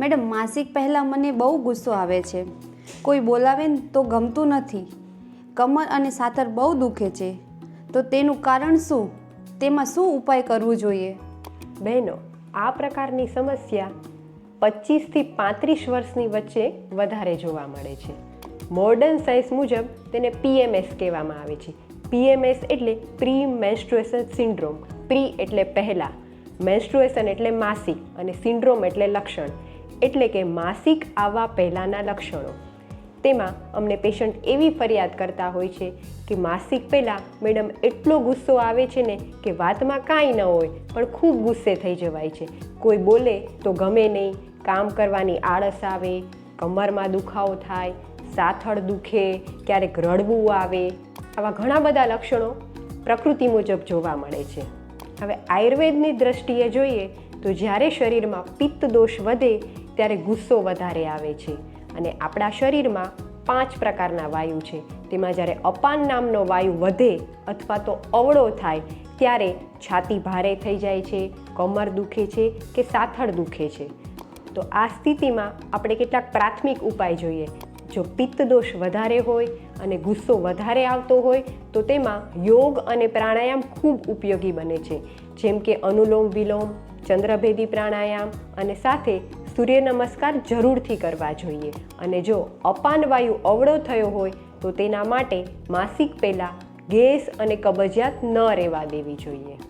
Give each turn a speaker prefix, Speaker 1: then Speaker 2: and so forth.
Speaker 1: Madam, માસિક પહેલાં મને બહુ ગુસ્સો આવે છે. કોઈ બોલાવે ને તો ગમતું નથી. કમર અને સાથર બહુ દુખે છે. તો તેનું કારણ શું? તેમાં શું ઉપાય કરવું જોઈએ?
Speaker 2: બહેનો, આ પ્રકારની સમસ્યા પચીસથી પાંત્રીસ વર્ષની વચ્ચે વધારે જોવા મળે છે. મોડર્ન સાયન્સ મુજબ તેને પીએમએસ કહેવામાં આવે છે. પીએમએસ એટલે પ્રી મેન્સ્ટ્રુએશન સિન્ડ્રોમ. પ્રી એટલે પહેલાં, મેન્સ્ટ્રુએશન એટલે માસિક અને સિન્ડ્રોમ એટલે લક્ષણ. એટલે કે માસિક આવવા પહેલાંના લક્ષણો. તેમાં અમને પેશન્ટ એવી ફરિયાદ કરતા હોય છે કે માસિક પહેલાં મેડમ એટલો ગુસ્સો આવે છે ને કે વાતમાં કાંઈ ન હોય, પણ ખૂબ ગુસ્સે થઈ જવાય છે. કોઈ બોલે તો ગમે નહીં, કામ કરવાની આળસ આવે, કમરમાં દુખાવો થાય, સાથળ દુખે, ક્યારેક રડવું આવે. આવા ઘણા બધા લક્ષણો પ્રકૃતિ મુજબ જોવા મળે છે. હવે આયુર્વેદની દ્રષ્ટિએ જોઈએ તો જ્યારે શરીરમાં પિત્ત દોષ વધે ત્યારે ગુસ્સો વધારે આવે છે અને આપણા શરીરમાં પાંચ પ્રકારના વાયુ છે. તેમાં જ્યારે અપાન નામનો વાયુ વધે અથવા તો અવળો થાય ત્યારે છાતી ભારે થઈ જાય છે, કમર દુખે છે કે સાથળ દુખે છે. તો આ સ્થિતિમાં આપણે કેટલાક પ્રાથમિક ઉપાય જોઈએ. જો પિત્ત દોષ વધારે હોય અને ગુસ્સો વધારે આવતો હોય, તો તેમાં યોગ અને પ્રાણાયામ ખૂબ ઉપયોગી બને છે. જેમ કે અનુલોમ વિલોમ, ચંદ્રભેદી પ્રાણાયામ અને સાથે સૂર્ય નમસ્કાર જરૂરથી કરવા જોઈએ. અને જો અપાન વાયુ અવળો થયો હોય, તો તેના માટે માસિક પહેલાં ગેસ અને કબજિયાત ન રહેવા દેવી જોઈએ.